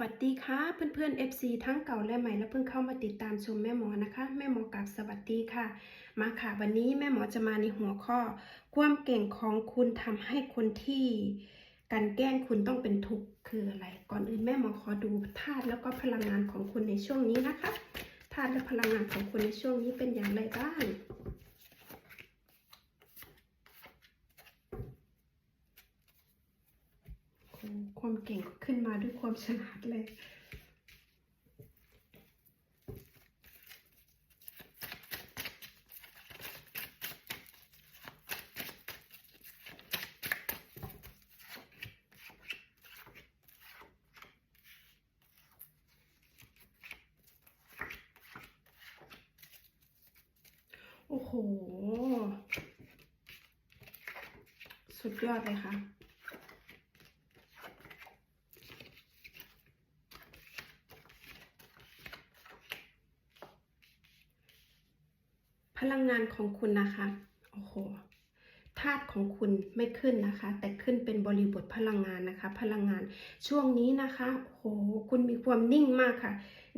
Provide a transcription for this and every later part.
วัสดีค่ะเพื่อนๆ FC ทั้งเก่าและใหม่และเพิ่งเข้ามาติดตามชมแม่หมอนะคะ แม่หมอกับสวัสดีค่ะ มาค่ะวันนี้แม่หมอจะมาในหัวข้อ ความเก่งของคุณทำให้คนที่การแกล้งคุณต้องเป็นทุกข์คืออะไร ก่อนอื่นแม่หมอขอดูธาตุแล้วก็พลังงานของคุณในช่วงนี้นะคะธาตุและพลังงานของคุณในช่วงนี้เป็นอย่างไรบ้าง โอ้ ความเก่งขึ้นมาด้วยความฉลาดเลยโอ้โห สุดยอดเลยค่ะ พลังงานของคุณนะคะ โอ้โหธาตุของคุณไม่ขึ้นนะคะ แต่ขึ้นเป็นบริบทพลังงานนะคะ พลังงานช่วงนี้นะคะโอ้โหคุณมีความนิ่งมากค่ะ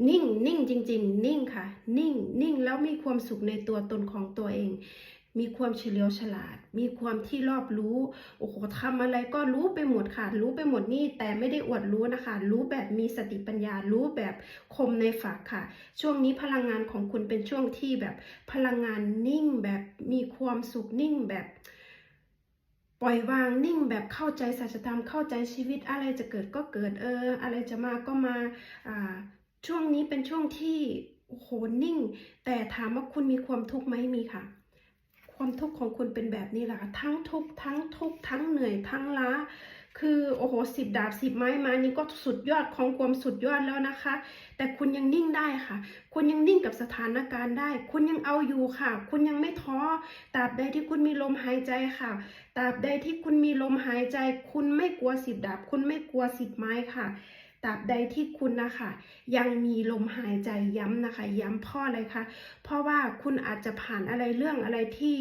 นิ่งนิ่งจริง ๆ นิ่งค่ะ นิ่งนิ่งแล้วมีความสุขในตัวตนของตัวเอง มีความเฉลียวฉลาด มีความที่รอบรู้ โอ้โหทำอะไรก็รู้ไปหมดค่ะ รู้ไปหมดนี่ แต่ไม่ได้อวดรู้นะคะ รู้แบบมีสติปัญญา รู้แบบคมในฝักค่ะ ช่วงนี้พลังงานของคุณเป็นช่วงที่แบบพลังงานนิ่งแบบมีความสุขนิ่งแบบปล่อยวางนิ่งแบบเข้าใจสัจธรรมเข้าใจชีวิตอะไรจะเกิดก็เกิดเออ อะไรจะมาก็มาอ่าช่วงนี้เป็นช่วงที่โอ้โหนิ่ง แต่ถามว่าคุณมีความทุกข์ไหมมีค่ะ ความทุกข์ของคุณเป็นแบบนี้แหละค่ะทั้งทุกข์ทั้งทุกข์ทั้งเหนื่อยทั้งล้า คือโอ้โหสิบดาบสิบไม้มานี่ก็สุดยอดของความสุดยอดแล้วนะคะ แต่คุณยังนิ่งได้ค่ะ คุณยังนิ่งกับสถานการณ์ได้ คุณยังเอาอยู่ค่ะ คุณยังไม่ท้อตราบใดที่คุณมีลมหายใจค่ะตราบใดที่คุณมีลมหายใจ คุณไม่กลัวสิบดาบ คุณไม่กลัวสิบไม้ค่ะ ตราบใดที่คุณนะคะ ยังมีลมหายใจย้ำนะคะ ย้ำพ่ออะไรคะเพราะว่าคุณอาจจะผ่านอะไรเรื่องอะไรที่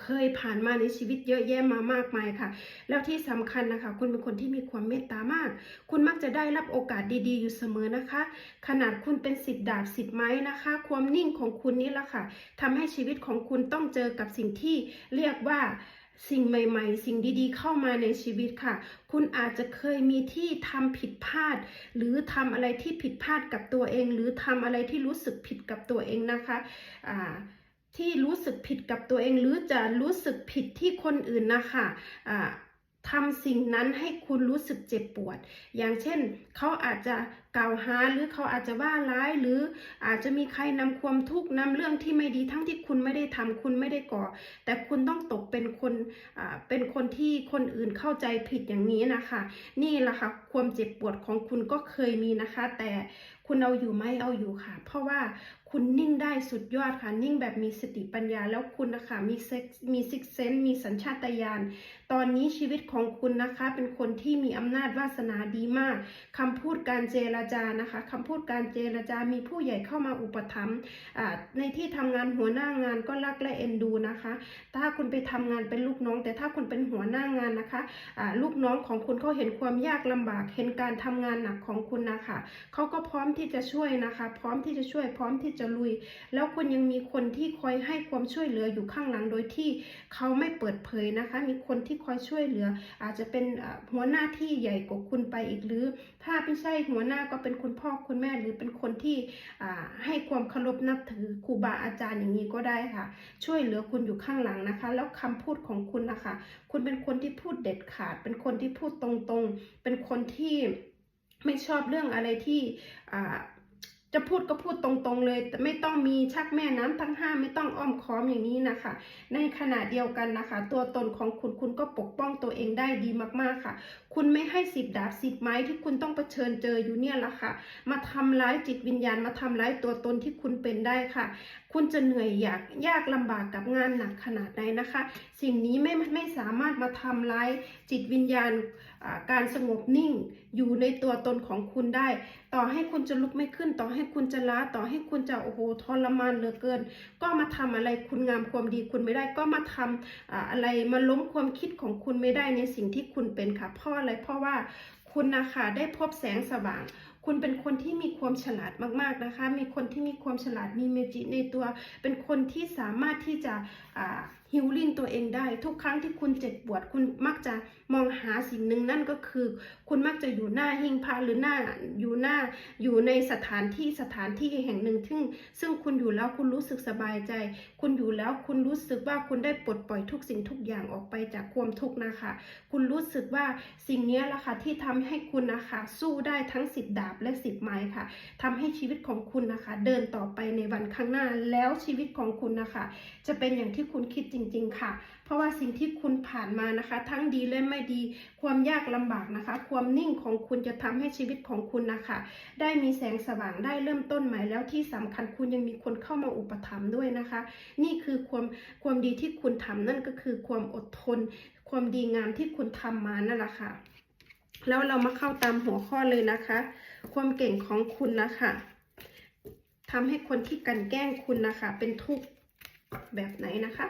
เคยผ่านมาในชีวิตเยอะแยะมามากมายค่ะ แล้วที่สำคัญนะคะ คุณเป็นคนที่มีความเมตตามาก คุณมักจะได้รับโอกาสดีๆ อยู่เสมอนะคะ ขนาดคุณเป็นสิบดาบสิบไม้นะคะ ความนิ่งของคุณนี่แหละค่ะทำให้ชีวิตของคุณต้องเจอกับสิ่งที่เรียกว่า สิ่งใหม่ ๆ สิ่งดีๆ เข้ามาในชีวิตค่ะ คุณอาจจะเคยมีที่ทำผิดพลาด หรือทำอะไรที่ผิดพลาดกับตัวเอง หรือทำอะไรที่รู้สึกผิดกับตัวเองนะคะอ่าที่รู้สึกผิดกับตัวเอง หรือจะรู้สึกผิดที่คนอื่นนะคะอ่า ทำสิ่งนั้นให้คุณรู้สึกเจ็บปวด อย่างเช่น เขาอาจจะกล่าวหาหรือเขาอาจจะว่าร้ายหรืออาจจะมีใครนำความทุกข์นำเรื่องที่ไม่ดีทั้งที่คุณไม่ได้ทำคุณไม่ได้ก่อ แต่คุณต้องตกเป็นคนอ่าเป็นคนที่คนอื่นเข้าใจผิดอย่างนี้นะคะ นี่แหละค่ะความเจ็บปวดของคุณก็เคยมีนะคะ แต่คุณเอาอยู่ไหมเอาอยู่ค่ะ เพราะว่าคุณนิ่งได้สุดยอดค่ะ นิ่งแบบมีสติปัญญาแล้วคุณนะคะมีเซ็กมีซิกเซนมีสัญชาตญาณ ตอนนี้ชีวิตของคุณนะคะ เป็นคนที่มีอำนาจวาสนาดีมากคำพูดการเจรจานะคะคำพูดการเจรจามีผู้ใหญ่เข้ามาอุปถัมภ์ในที่ทำงานหัวหน้างานก็รักและเอ็นดูนะคะ ถ้าคุณไปทำงานเป็นลูกน้อง แต่ถ้าคุณเป็นหัวหน้างานนะคะลูกน้องของคุณเขาเห็นความยากลำบาก เห็นการทำงานหนักของคุณนะคะเขาก็พร้อมที่จะช่วยนะคะ พร้อมที่จะช่วยพร้อมที่จะลุย แล้วคุณยังมีคนที่คอยให้ความช่วยเหลืออยู่ข้างหลังโดยที่เขาไม่เปิดเผยนะคะ มีคนที่คอยช่วยเหลือ อาจจะเป็นหัวหน้าที่ใหญ่กว่าคุณไปอีกหรือ ถ้าไม่ใช่หัวหน้าก็เป็นคุณพ่อคุณแม่หรือเป็นคนที่ให้ความเคารพนับถือครูบาอาจารย์อย่างนี้ก็ได้ค่ะ ช่วยเหลือคุณอยู่ข้างหลังนะคะ แล้วคำพูดของคุณนะคะ คุณเป็นคนที่พูดเด็ดขาด เป็นคนที่พูดตรงๆ เป็นคนที่ไม่ชอบเรื่องอะไรที่ จะพูดก็พูดตรงๆเลย แต่ไม่ต้องมีชักแม่น้ำทั้งห้าไม่ต้องอ้อมค้อมอย่างนี้นะคะ ในขณะเดียวกันนะคะ ตัวตนของคุณคุณก็ปกป้องตัวเองได้ดีมากๆค่ะ คุณไม่ให้สิบดาบสิบไม้ที่คุณต้องเผชิญเจออยู่เนี่ยละค่ะ มาทำร้ายจิตวิญญาณมาทำร้ายตัวตนที่คุณเป็นได้ค่ะคุณจะเหนื่อยอยากยากลำบากกับงานหนักขนาดไหนนะคะ สิ่งนี้ไม่ไม่สามารถมาทำร้ายจิตวิญญาณการสงบนิ่งอยู่ในตัวตนของคุณได้ ต่อให้คุณจะลุกไม่ขึ้น ต่อให้คุณจะล้าต่อให้คุณจะโอ้โหทรมานเหลือเกิน ก็มาทำอะไรคุณงามความดีคุณไม่ได้ก็มาทำอ่าอะไรมาล้มความคิดของคุณไม่ได้ในสิ่งที่คุณเป็นค่ะเพราะอะไรเพราะว่า คุณนะคะได้พบแสงสว่าง คุณเป็นคนที่มีความฉลาดมากๆนะคะ มีคนที่มีความฉลาดมีเมจิในตัว เป็นคนที่สามารถที่จะ ฮิลลิ่งตัวเองได้ ทุกครั้งที่คุณเจ็บปวด คุณมักจะมองหาสิ่งหนึ่งนั่นก็คือ คุณมักจะอยู่หน้าหิ้งพระหรือหน้าอยู่หน้าอยู่ในสถานที่สถานที่แห่งหนึ่งซึ่งซึ่งคุณอยู่แล้วคุณรู้สึกสบายใจ คุณอยู่แล้วคุณรู้สึกว่าคุณได้ปลดปล่อยทุกสิ่งทุกอย่างออกไปจากความทุกข์นะคะ คุณรู้สึกว่าสิ่งนี้แหละค่ะที่ทำให้คุณนะคะ สู้ได้ทั้งสิบดาบและสิบไม้ค่ะทำให้ชีวิตของคุณนะคะ เดินต่อไปในวันข้างหน้าแล้วชีวิตของคุณนะคะ จะเป็นอย่างที่คุณคิดจริงๆ ค่ะ เพราะว่าสิ่งที่คุณผ่านมานะคะ ทั้งดีและไม่ดี ความยากลำบากนะคะ ความนิ่งของคุณจะทำให้ชีวิตของคุณนะคะ ได้มีแสงสว่างได้เริ่มต้นใหม่แล้วที่สำคัญคุณยังมีคนเข้ามาอุปถัมภ์ด้วยนะคะ นี่คือความความดีที่คุณทำนั่นก็คือความอดทน ความดีงามที่คุณทำมานั่นแหละค่ะ แล้วเรามาเข้าตามหัวข้อเลยนะคะ ความเก่งของคุณนะคะทำให้คนที่กันแกล้งคุณนะคะ เป็นทุกข์แบบไหนนะคะ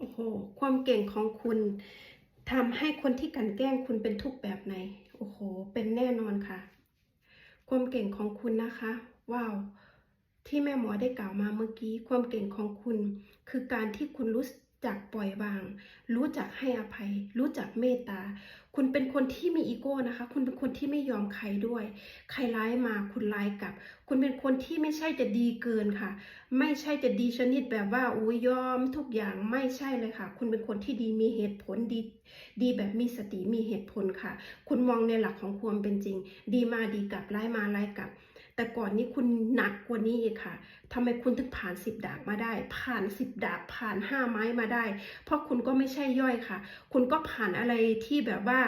โอ้โห ความเก่งของคุณทำให้คนที่กันแกล้งคุณเป็นทุกแบบไหน โอ้โห เป็นแน่นอนค่ะ ความเก่งของคุณนะคะ ว้าว ที่แม่หมอได้กล่าวมาเมื่อกี้ ความเก่งของคุณ คือการที่คุณรู้ จักปล่อยวาง รู้จักให้อภัย รู้จักเมตตา คุณเป็นคนที่มีอีโก้นะคะ คุณเป็นคนที่ไม่ยอมใครด้วย ใครร้ายมาคุณร้ายกลับ คุณเป็นคนที่ไม่ใช่จะดีเกินค่ะ ไม่ใช่จะดีชนิดแบบว่าอุ้ยยอมทุกอย่างไม่ใช่เลยค่ะ คุณเป็นคนที่ดีมีเหตุผลดี ดีแบบมีสติมีเหตุผลค่ะ คุณมองในหลักของความเป็นจริง ดีมาดีกลับร้ายมาร้ายกลับ แต่ก่อนนี้คุณหนักกว่านี้อีกค่ะทำไมคุณถึงผ่านสิบดาบมาได้ ผ่านสิบดาบผ่านห้าไม้มาได้ เพราะคุณก็ไม่ใช่ย่อยค่ะ คุณก็ผ่านอะไรที่แบบว่า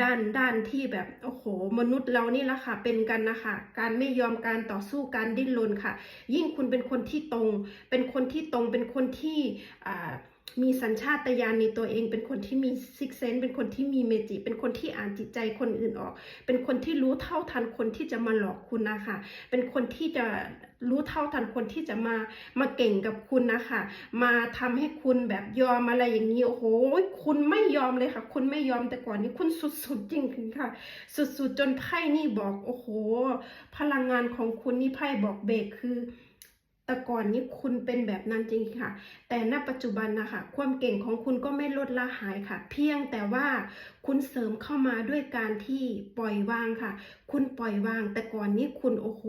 ด้านด้านที่แบบโอ้โห มนุษย์เรานี่แหละค่ะ เป็นกันนะคะ การไม่ยอมการต่อสู้การดิ้นรนค่ะ ยิ่งคุณเป็นคนที่ตรง เป็นคนที่ตรงเป็นคนที่อ่า มีสัญชาตญาณในตัวเองเป็นคนที่มีซิกเซนเป็นคนที่มีเมจิ เป็นคนที่อ่านจิตใจคนอื่นออก เป็นคนที่รู้เท่าทันคนที่จะมาหลอกคุณนะคะ เป็นคนที่จะรู้เท่าทันคนที่จะมามาเก่งกับคุณนะคะ มาทำให้คุณแบบยอมอะไรอย่างนี้โอ้โหคุณไม่ยอมเลยค่ะ คุณไม่ยอมแต่ก่อนนี้คุณสุดๆจริงๆค่ะ สุดๆจนไพ่นี่บอกโอ้โห พลังงานของคุณนี่ไพ่บอกเบรกคือ แต่ก่อนนี้คุณเป็นแบบนั้นจริงค่ะ แต่ณปัจจุบันนะคะ ความเก่งของคุณก็ไม่ลดละหายค่ะ เพียงแต่ว่า คุณเสริมเข้ามาด้วยการที่ปล่อยวางค่ะ คุณปล่อยวาง แต่ก่อนนี้คุณโอ้โห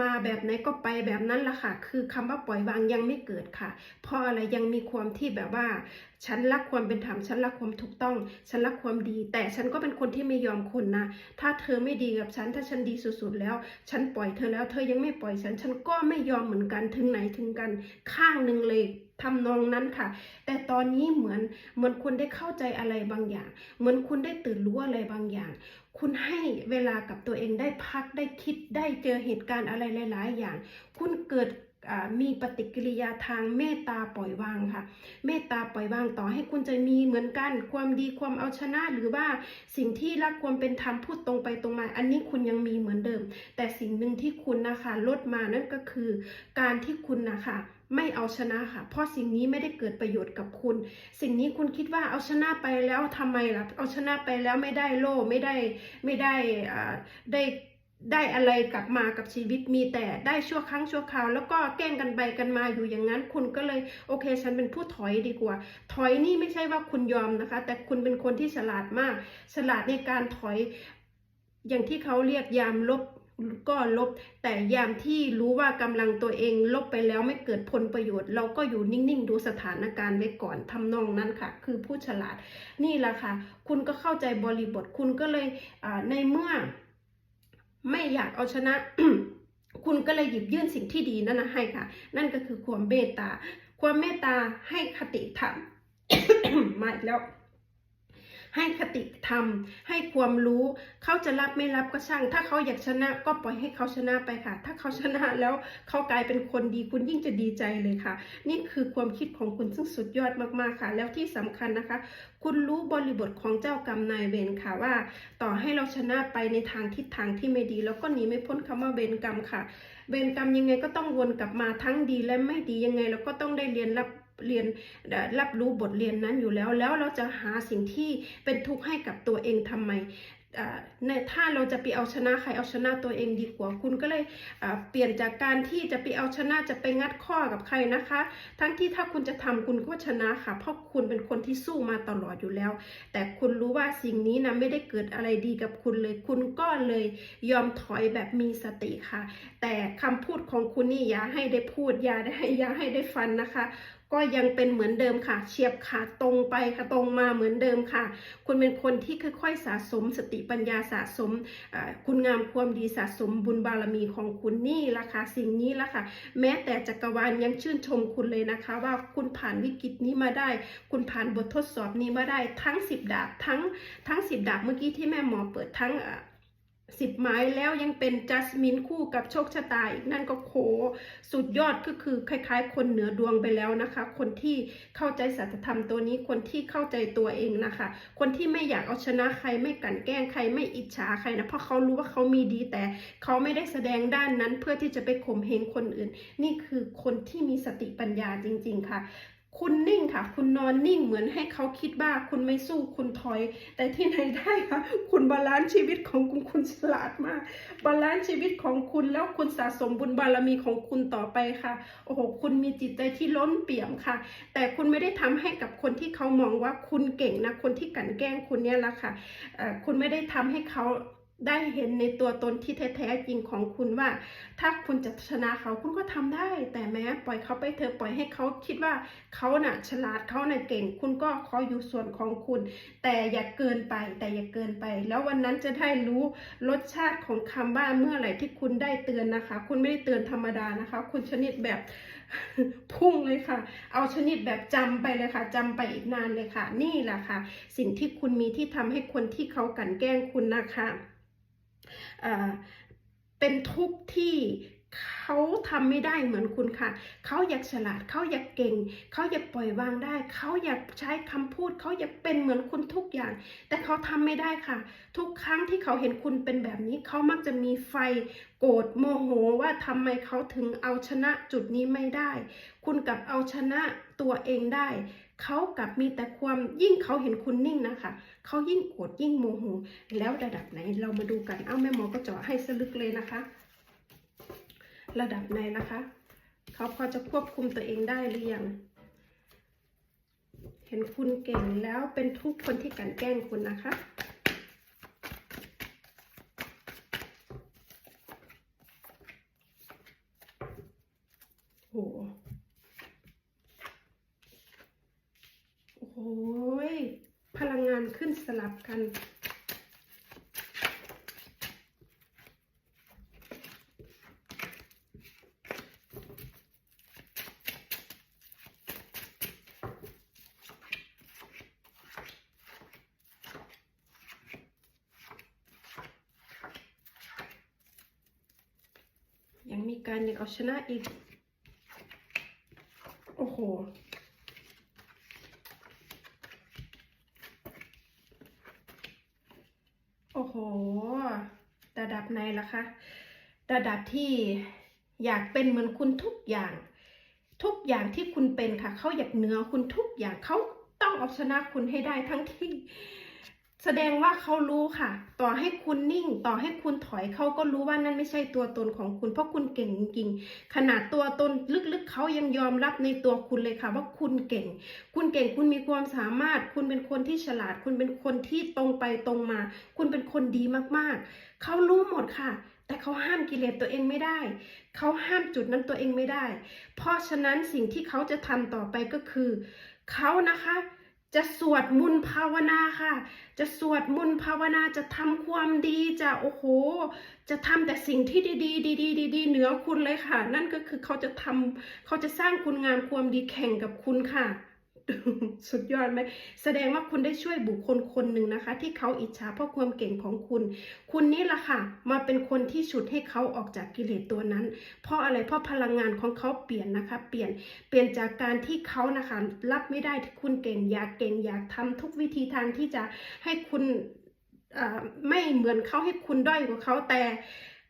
มาแบบไหนก็ไปแบบนั้นละค่ะ คือคำว่าปล่อยวางยังไม่เกิดค่ะ เพราะอะไรยังมีความที่แบบว่า ฉันรักความเป็นธรรมฉันรักความถูกต้อง ฉันรักความดี แต่ฉันก็เป็นคนที่ไม่ยอมคนนะถ้าเธอไม่ดีกับฉันถ้าฉันดีสุดๆแล้ว ฉันปล่อยเธอแล้ว เธอยังไม่ปล่อยฉัน ฉันก็ไม่ยอมเหมือนกันถึงไหนถึงกัน ข้างหนึ่งเลย ทำนองนั้นค่ะ แต่ตอนนี้เหมือนเหมือนคุณได้เข้าใจอะไรบางอย่าง เหมือนคุณได้ตื่นรู้อะไรบางอย่าง คุณให้เวลากับตัวเองได้พักได้คิดได้เจอเหตุการณ์อะไรหลาย ๆ อย่าง คุณเกิดมีปฏิกิริยาทางเมตตาปล่อยวางค่ะ เมตตาปล่อยวางต่อให้คุณจะมีเหมือนกันความดีความเอาชนะหรือว่าสิ่งที่รักความเป็นธรรมพูดตรงไปตรงมา อันนี้คุณยังมีเหมือนเดิม แต่สิ่งหนึ่งที่คุณนะคะลดมานั่นก็คือการที่คุณนะคะ ไม่เอาชนะค่ะ เพราะสิ่งนี้ไม่ได้เกิดประโยชน์กับคุณ สิ่งนี้คุณคิดว่าเอาชนะไปแล้วทำไมล่ะ เอาชนะไปแล้วไม่ได้โล่ไม่ได้ไม่ได้อ่าได้ได้อะไรกลับมากับชีวิตมีแต่ได้ชั่วครั้งชั่วคราว แล้วก็แกล้งกันไปกันมาอยู่อย่างนั้น คุณก็เลยโอเค ฉันเป็นผู้ถอยดีกว่า ถอยนี่ไม่ใช่ว่าคุณยอมนะคะ แต่คุณเป็นคนที่ฉลาดมาก ฉลาดในการถอยอย่างที่เขาเรียกยามลบ ก็ลบ แต่ยามที่รู้ว่ากำลังตัวเองลบไปแล้วไม่เกิดผลประโยชน์ เราก็อยู่นิ่งๆ ดูสถานการณ์ไว้ก่อนทำนองนั้นค่ะ คือผู้ฉลาดนี่แหละค่ะ คุณก็เข้าใจบริบทคุณก็เลยในเมื่อ ไม่อยากเอาชนะคุณก็เลยหยิบยื่นสิ่งที่ดีนั่นนะให้ค่ะ นั่นก็คือความเมตตา ความเมตตาให้คติธรรมมาอีกแล้ว ให้คติธรรม ให้ความรู้ เขาจะรับไม่รับก็ช่าง ถ้าเขาอยากชนะก็ปล่อยให้เขาชนะไปค่ะ ถ้าเขาชนะแล้วเขากลายเป็นคนดีคุณยิ่งจะดีใจเลยค่ะ นี่คือความคิดของคุณซึ่งสุดยอดมากๆค่ะ แล้วที่สำคัญนะคะ คุณรู้บริบทของเจ้ากรรมนายเวรค่ะว่า ต่อให้เราชนะไปในทางทิศทางที่ไม่ดี แล้วก็หนีไม่พ้นคำว่าเวรกรรมค่ะ เวรกรรมยังไงก็ต้องวนกลับมาทั้งดีและไม่ดียังไงเราก็ต้องได้เรียนรับ เรียนรับรู้บทเรียนนั้นอยู่แล้ว แล้วเราจะหาสิ่งที่เป็นทุกข์ให้กับตัวเองทำไมในถ้าเราจะไปเอาชนะใครเอาชนะตัวเองดีกว่าคุณก็เลยเปลี่ยนจากการที่จะไปเอาชนะจะไปงัดข้อกับใครนะคะ ทั้งที่ถ้าคุณจะทำคุณก็ชนะค่ะ เพราะคุณเป็นคนที่สู้มาตลอดอยู่แล้ว แต่คุณรู้ว่าสิ่งนี้นะไม่ได้เกิดอะไรดีกับคุณเลย คุณก็เลยยอมถอยแบบมีสติค่ะ แต่คำพูดของคุณนี่อย่าให้ได้พูดอย่าได้อย่าให้ได้ฟันนะคะ ก็ยังเป็นเหมือนเดิมค่ะ เฉียบขาดตรงไปค่ะตรงมาเหมือนเดิมค่ะ คุณเป็นคนที่ค่อยๆสะสม สติปัญญาสะสมคุณงามความดีสะสมบุญบารมีของคุณนี่ละค่ะสิ่งนี้ละค่ะ แม้แต่จักรวาลยังชื่นชมคุณเลยนะคะ ว่าคุณผ่านวิกฤตนี้มาได้ คุณผ่านบททดสอบนี้มาได้ทั้งสิบดาบทั้งทั้งสิบดาบเมื่อกี้ที่แม่หมอเปิดทั้ง สิบไม้แล้วยังเป็นจัสมินคู่กับโชคชะตาอีกนั่นก็โขสุดยอดก็คือคล้ายๆ คนเหนือดวงไปแล้วนะคะ คนที่เข้าใจสัจธรรมตัวนี้คนที่เข้าใจตัวเองนะคะ คนที่ไม่อยากเอาชนะใครไม่กันแกล้งใครไม่อิจฉาใครนะเพราะเขารู้ว่าเขามีดีแต่เขาไม่ได้แสดงด้านนั้นเพื่อที่จะไปข่มเหงคนอื่น นี่คือคนที่มีสติปัญญาจริง ๆค่ะ คุณนิ่งค่ะ คุณนอนนิ่งเหมือนให้เขาคิดว่าคุณไม่สู้คุณถอย แต่ที่ไหนได้ค่ะคุณบาลานซ์ชีวิตของคุณคุณฉลาดมาก บาลานซ์ชีวิตของคุณแล้วคุณสะสมบุญบารมีของคุณต่อไปค่ะโอ้โหคุณมีจิตใจที่ล้นเปี่ยมค่ะ แต่คุณไม่ได้ทำให้กับคนที่เขามองว่าคุณเก่งนะคนที่กลั่นแกล้งคุณเนี่ยละค่ะคุณไม่ได้ทำให้เขา ได้เห็นในตัวตนที่แท้จริงของคุณว่า ถ้าคุณจะชนะเขาคุณก็ทำได้ แต่แม้ปล่อยเขาไปเถอะปล่อยให้เขาคิดว่าเขาน่ะฉลาดเขาน่ะเก่ง คุณก็ขออยู่ส่วนของคุณ แต่อย่าเกินไป แต่อย่าเกินไป แล้ววันนั้นจะได้รู้รสชาติของคำว่าเมื่อไหร่ที่คุณได้เตือนนะคะ คุณไม่ได้เตือนธรรมดานะคะ คุณชนิดแบบพุ่งเลยค่ะ เอาชนิดแบบจำไปเลยค่ะจำไปอีกนานเลยค่ะ นี่แหละค่ะ สิ่งที่คุณมีที่ทำให้คนที่เขากันแกล้งคุณนะคะ เป็นทุกข์ที่เขาทำไม่ได้เหมือนคุณค่ะ เขาอยากฉลาด เขาอยากเก่ง เขาอยากปล่อยวางได้ เขาอยากใช้คำพูด เขาอยากเป็นเหมือนคุณทุกอย่าง แต่เขาทำไม่ได้ค่ะ ทุกครั้งที่เขาเห็นคุณเป็นแบบนี้ เขามักจะมีไฟโกรธโมโหว่าทำไมเขาถึงเอาชนะจุดนี้ไม่ได้ คุณกลับเอาชนะตัวเองได้ เขากลับมีแต่ความยิ่งเขาเห็นคุณนิ่งนะคะเขายิ่งโกรธยิ่งโมโหแล้วระดับไหนเรามาดูกันเอ้าแม่หมอก็เจาะให้สลึกเลยนะคะ ระดับไหนนะคะ เขาพอจะควบคุมตัวเองได้หรือยังเห็นคุณเก่งแล้วเป็นทุกคนที่กลันแกล้งคุณนะคะ โห โอ้โหยพลังงานขึ้นส ลับกัน ยังมีการอยากเอาชนะอีก โอ้โห โอ้โห ระดับไหน ล่ะคะ ระดับที่อยากเป็นเหมือนคุณทุกอย่าง ทุกอย่างที่คุณเป็นค่ะ เขาอยากเหนือคุณทุกอย่างเขาต้องเอาชนะคุณให้ได้ทั้งที่ แสดงว่าเขารู้ค่ะ ต่อให้คุณนิ่ง ต่อให้คุณถอยเขาก็รู้ว่านั่นไม่ใช่ตัวตนของคุณ เพราะคุณเก่งจริงๆขนาดตัวตนลึกๆเขายังยอมรับในตัวคุณเลยค่ะ ว่าคุณเก่ง คุณเก่งคุณมีความสามารถ คุณเป็นคนที่ฉลาด คุณเป็นคนที่ตรงไปตรงมา คุณเป็นคนดีมากๆเขารู้หมดค่ะแต่เขาห้ามกิเลสตัวเองไม่ได้ เขาห้ามจุดนั้นตัวเองไม่ได้ เพราะฉะนั้นสิ่งที่เขาจะทำต่อไปก็คือ เขานะคะ จะสวดมนต์ภาวนาค่ะ จะสวดมนต์ภาวนาจะทำความดีจะโอ้โห จะทำแต่สิ่งที่ดีๆ ดีๆดีๆเหนือคุณเลยค่ะ นั่นก็คือเขาจะทำเขาจะสร้างคุณงามความดีแข่งกับคุณค่ะ สุดยอดไหมแสดงว่าคุณได้ช่วยบุคคลคนหนึ่งนะคะ ที่เขาอิจฉาเพราะความเก่งของคุณ คุณนี่แหละค่ะ มาเป็นคนที่ฉุดให้เขาออกจากกิเลสตัวนั้น เพราะอะไรเพราะพลังงานของเขาเปลี่ยนนะคะ เปลี่ยนเปลี่ยนจากการที่เขานะคะ รับไม่ได้ที่คุณเก่งอยากเก่งอยากทำทุกวิธีทางที่จะให้คุณไม่เหมือนเขาให้คุณด้อยกว่าเขาแต่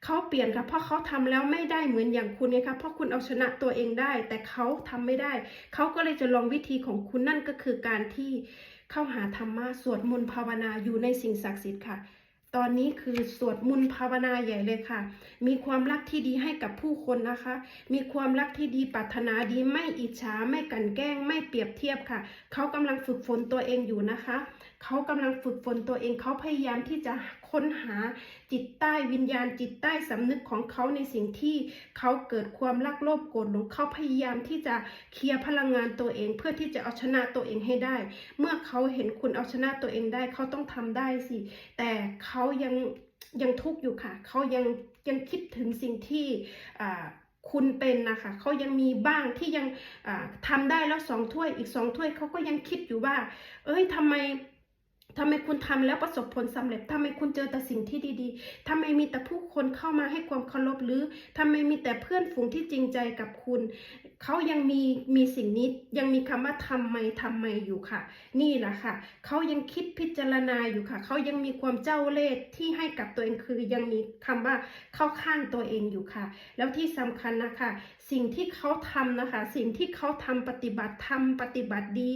เขาเปลี่ยนค่ะเพราะเขาทำแล้วไม่ได้เหมือนอย่างคุณไงคะเพราะคุณเอาชนะตัวเองได้ แต่เขาทำไม่ได้ เขาก็เลยจะลองวิธีของคุณนั่นก็คือการที่เข้าหาธรรมะสวดมนต์ภาวนาอยู่ในสิ่งศักดิ์สิทธิ์ค่ะ ตอนนี้คือสวดมนต์ภาวนาใหญ่เลยค่ะ มีความรักที่ดีให้กับผู้คนนะคะ มีความรักที่ดีปรารถนาดีไม่อิจฉาไม่กลันแกล้ง ไม่เปรียบเทียบค่ะ เขากำลังฝึกฝนตัวเองอยู่นะคะ เขากำลังฝึกฝนตัวเองเขาพยายามที่จะ ค้นหาจิตใต้วิญญาณจิตใต้สำนึกของเขาในสิ่งที่เขาเกิดความรักโลภโกรธหลงเขาพยายามที่จะเคลียร์พลังงานตัวเอง เพื่อที่จะเอาชนะตัวเองให้ได้ เมื่อเขาเห็นคุณเอาชนะตัวเองได้เขาต้องทำได้สิ แต่เขายังยังทุกข์อยู่ค่ะ เขายังยังคิดถึงสิ่งที่คุณเป็นนะคะเขายังมีบ้างที่ยังอ่าทำได้แล้วสองถ้วยอีกสองถ้วยเขาก็ยังคิดอยู่ว่า เอ้ยทำไม ทำไมคุณทำแล้วประสบผลสำเร็จทำไมคุณเจอแต่สิ่งที่ดีๆทำไมมีแต่ผู้คนเข้ามาให้ความเคารพหรือทำไมมีแต่เพื่อนฝูงที่จริงใจกับคุณ เขายังมีมีสิ่งนี้ยังมีคำว่าทำไมทำไมอยู่ค่ะ นี่แหละค่ะ เขายังคิดพิจารณาอยู่ค่ะ เขายังมีความเจ้าเล่ห์ที่ให้กับตัวเองคือยังมีคำว่าเข้าข้างตัวเองอยู่ค่ะ แล้วที่สำคัญนะคะสิ่งที่เขาทำนะคะ สิ่งที่เขาทำปฏิบัติทำปฏิบัติดี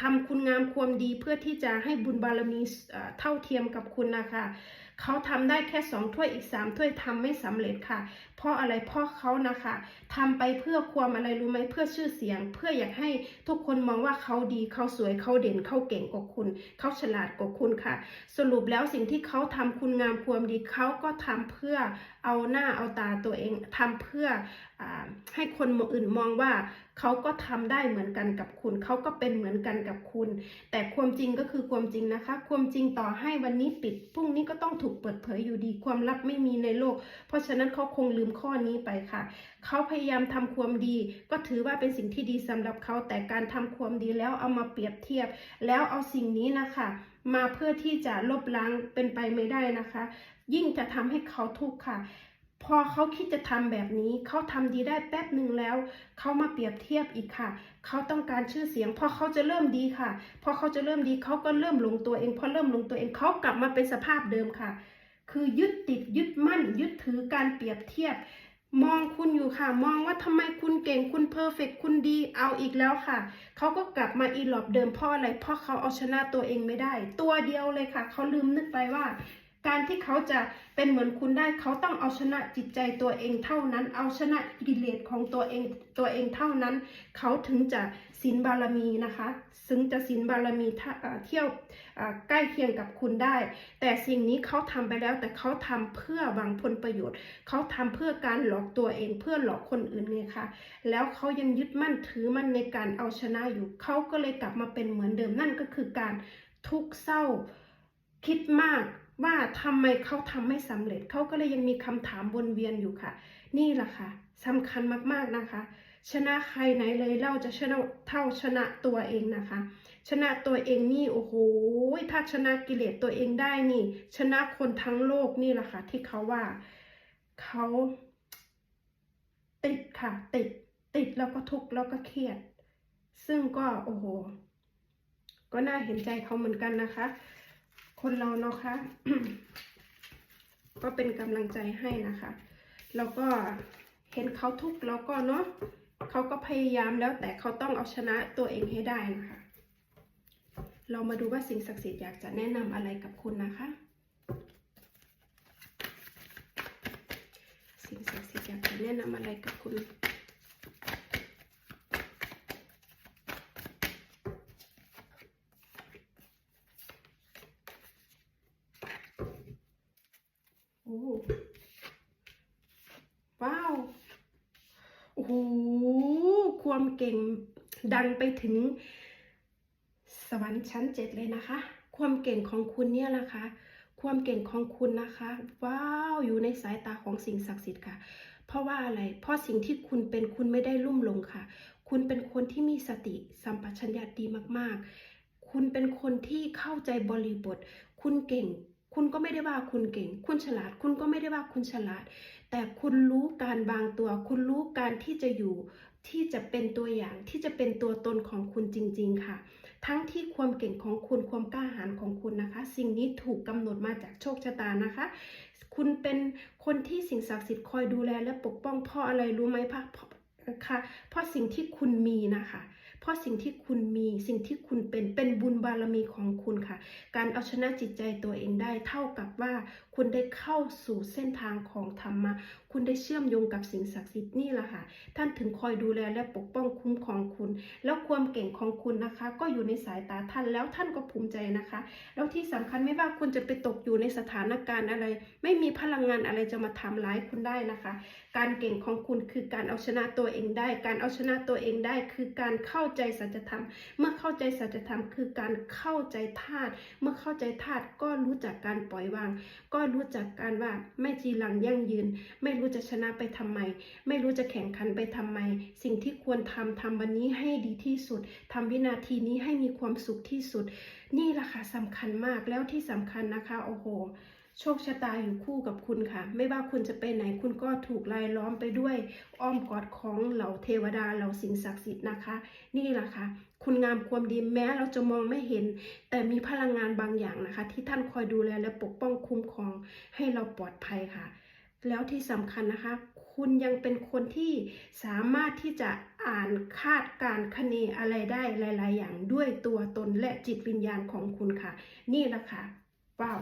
ทำคุณงามความดีเพื่อที่จะให้บุญบารมีเท่าเทียมกับคุณนะคะเขาทำได้แค่สองถ้วยอีกสามถ้วยทำไม่สำเร็จค่ะ เพราะอะไรเพราะเขานะคะทำไปเพื่อความอะไรรู้ไหมเพื่อชื่อเสียง เพื่ออยากให้ทุกคนมองว่าเขาดีเขาสวยเขาเด่นเขาเก่งกว่าคุณ เขาฉลาดกว่าคุณค่ะ สรุปแล้วสิ่งที่เขาทำคุณงามความดีเขาก็ทำเพื่อเอาหน้าเอาตาตัวเองทำเพื่ออให้คนอื่นมองว่าเขาก็ทำได้เหมือนกันกับคุณ เขาก็เป็นเหมือนกันกับคุณ แต่ความจริงก็คือความจริงนะคะ ความจริงต่อให้วันนี้ปิดพรุ่งนี้ก็ต้องถูกเปิดเผยอยู่ดี ความลับไม่มีในโลก เพราะฉะนั้นเขาคงลืมข้อนี้ไปค่ะ เขาพยายามทำความดี ก็ถือว่าเป็นสิ่งที่ดีสำหรับเขา แต่การทำความดีแล้วเอามาเปรียบเทียบ แล้วเอาสิ่งนี้นะคะมาเพื่อที่จะลบล้างเป็นไปไม่ได้นะคะ ยิ่งจะทำให้เขาทุกข์ค่ะ พอเขาคิดจะทำแบบนี้เขาทำดีได้แป๊บหนึ่งแล้วเขามาเปรียบเทียบอีกค่ะเขาต้องการชื่อเสียง พอเขาจะเริ่มดีค่ะ พอเขาจะเริ่มดีเขาก็เริ่มลงตัวเองพอเริ่มลงตัวเองเขากลับมาเป็นสภาพเดิมค่ะ คือยึดติดยึดมั่น ยึดถือการเปรียบเทียบ มองคุณอยู่ค่ะ มองว่าทำไมคุณเก่งคุณเพอร์เฟกคุณดีเอาอีกแล้วค่ะเขาก็กลับมาอีหลอบเดิมเพราะอะไรเพราะเขาเอาชนะตัวเองไม่ได้ ตัวเดียวเลยค่ะเขาลืมนึกไปว่า การที่เขาจะเป็นเหมือนคุณได้เขาต้องเอาชนะจิตใจตัวเองเท่านั้น เอาชนะกิเลสของตัวเองตัวเองเท่านั้น เขาถึงจะศีลบารมีนะคะถึงจะศีลบารมีเที่ยวใกล้เคียงกับคุณได้ แต่สิ่งนี้เขาทำไปแล้วแต่เขาทำเพื่อหวังผลประโยชน์ เขาทำเพื่อการหลอกตัวเองเพื่อหลอกคนอื่นไงคะแล้วเขายังยึดมั่นถือมั่นในการเอาชนะอยู่เขาก็เลยกลับมาเป็นเหมือนเดิมนั่นก็คือการทุกข์เศร้าคิดมาก ว่าทำไมเขาทำไม่สำเร็จเขาก็เลยยังมีคำถามวนเวียนอยู่ค่ะ นี่แหละค่ะสำคัญมากๆนะคะ ชนะใครไหนเลยเราจะชนะเท่าชนะตัวเองนะคะ ชนะตัวเองนี่โอ้โหถ้าชนะกิเลสตัวเองได้นี่ ชนะคนทั้งโลกนี่แหละค่ะ ที่เขาว่าเขาติดค่ะ ติดติดแล้วก็ทุกข์แล้วก็เครียด ซึ่งก็โอ้โห ก็น่าเห็นใจเขาเหมือนกันนะคะ คนเราเนาะคะ ก็เป็นกำลังใจให้นะคะ แล้วก็เห็นเขาทุกข์แล้วก็เนาะเขาก็พยายามแล้วแต่เขาต้องเอาชนะตัวเองให้ได้นะคะ เรามาดูว่าสิ่งศักดิ์สิทธิ์อยากจะแนะนำอะไรกับคุณนะคะ สิ่งศักดิ์สิทธิ์อยากจะแนะนำอะไรกับคุณ ว้าว โอ้โห ความเก่งดังไปถึง สวรรค์ชั้นเจ็ดเลยนะคะ ความเก่งของคุณเนี่ยนะคะ ความเก่งของคุณนะคะ ว้าว อยู่ในสายตาของสิ่งศักดิ์สิทธิ์ค่ะ เพราะว่าอะไร เพราะสิ่งที่คุณเป็นคุณไม่ได้ลุ่มหลงค่ะ คุณเป็นคนที่มีสติสัมปชัญญะดีมากๆ คุณเป็นคนที่เข้าใจบริบท คุณเก่ง คุณก็ไม่ได้ว่าคุณเก่ง คุณฉลาด คุณก็ไม่ได้ว่าคุณฉลาด แต่คุณรู้การบางตัว คุณรู้การที่จะอยู่ ที่จะเป็นตัวอย่าง ที่จะเป็นตัวตนของคุณจริง ๆ ค่ะ ทั้งที่ความเก่งของคุณ ความกล้าหาญของคุณนะคะ สิ่งนี้ถูกกำหนดมาจากโชคชะตานะคะ คุณเป็นคนที่สิ่งศักดิ์สิทธิ์คอยดูแลและปกป้องเพราะอะไรรู้ไหมพะค่ะเพราะสิ่งที่คุณมีนะคะ เพราะสิ่งที่คุณมีสิ่งที่คุณเป็นเป็นบุญบารมีของคุณค่ะ การเอาชนะจิตใจตัวเองได้เท่ากับว่าคุณได้เข้าสู่เส้นทางของธรรมะ คุณได้เชื่อมโยงกับสิ่งศักดิ์สิทธิ์นี่แหละค่ะ ท่านถึงคอยดูแลและปกป้องคุ้มครองคุณ แล้วความเก่งของคุณนะคะ ก็อยู่ในสายตาท่านแล้วท่านก็ภูมิใจนะคะ แล้วที่สำคัญไม่ว่าคุณจะไปตกอยู่ในสถานการณ์อะไร ไม่มีพลังงานอะไรจะมาทำร้ายคุณได้นะคะ การเก่งของคุณคือการเอาชนะตัวเองได้ การเอาชนะตัวเองได้ คือการเข้าใจสัจธรรม เมื่อเข้าใจสัจธรรม คือการเข้าใจธาตุ เมื่อเข้าใจธาตุก็รู้จักการปล่อยวาง ก็รู้จักการว่าไม่จีรังยั่งยืน ไม่รู้จะชนะไปทำไม ไม่รู้จะแข่งขันไปทำไม สิ่งที่ควรทำทำวันนี้ให้ดีที่สุดทำวินาทีนี้ให้มีความสุขที่สุด นี่แหละค่ะสำคัญมากแล้วที่สำคัญนะคะโอ้โห โชคชะตาอยู่คู่กับคุณค่ะ ไม่ว่าคุณจะไปไหนคุณก็ถูกลายล้อมไปด้วยอ้อมกอดของเหล่าเทวดาเหล่าสิ่งศักดิ์สิทธิ์นะคะ นี่แหละค่ะ คุณงามความดีแม้เราจะมองไม่เห็น แต่มีพลังงานบางอย่างนะคะ ที่ท่านคอยดูแลและปกป้องคุ้มครองให้เราปลอดภัยค่ะ แล้วที่สำคัญนะคะ คุณยังเป็นคนที่สามารถที่จะอ่านคาดการณ์คะเนอะไรได้หลาย ๆ อย่างด้วยตัวตนและจิตวิญญาณของคุณค่ะ นี่แหละค่ะว้าว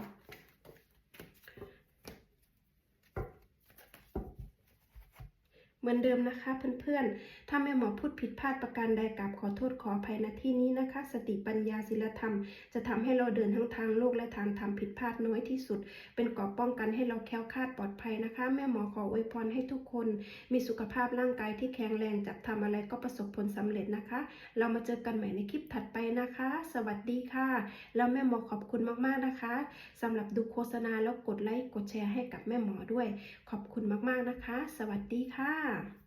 เหมือนเดิมนะคะเพื่อนๆ ถ้าแม่หมอพูดผิดพลาดประการใดกราบขอโทษขออภัยณที่นี้นะคะ สติปัญญาศีลธรรม จะทำให้เราเดินทั้งทางโลกและทางธรรมผิดพลาดน้อยที่สุด เป็นกราะป้องกันให้เราแคล้วคลาดปลอดภัยนะคะ แม่หมอขออวยพรให้ทุกคน มีสุขภาพร่างกายที่แข็งแรงจับทำอะไรก็ประสบผลสำเร็จนะคะ เรามาเจอกันใหม่ในคลิปถัดไปนะคะ สวัสดีค่ะ แล้วแม่หมอขอบคุณมากๆนะคะสำหรับดูโฆษณาแล้วกดไลค์กดแชร์ให้กับแม่หมอด้วย ขอบคุณมากๆนะคะ สวัสดีค่ะค่ะ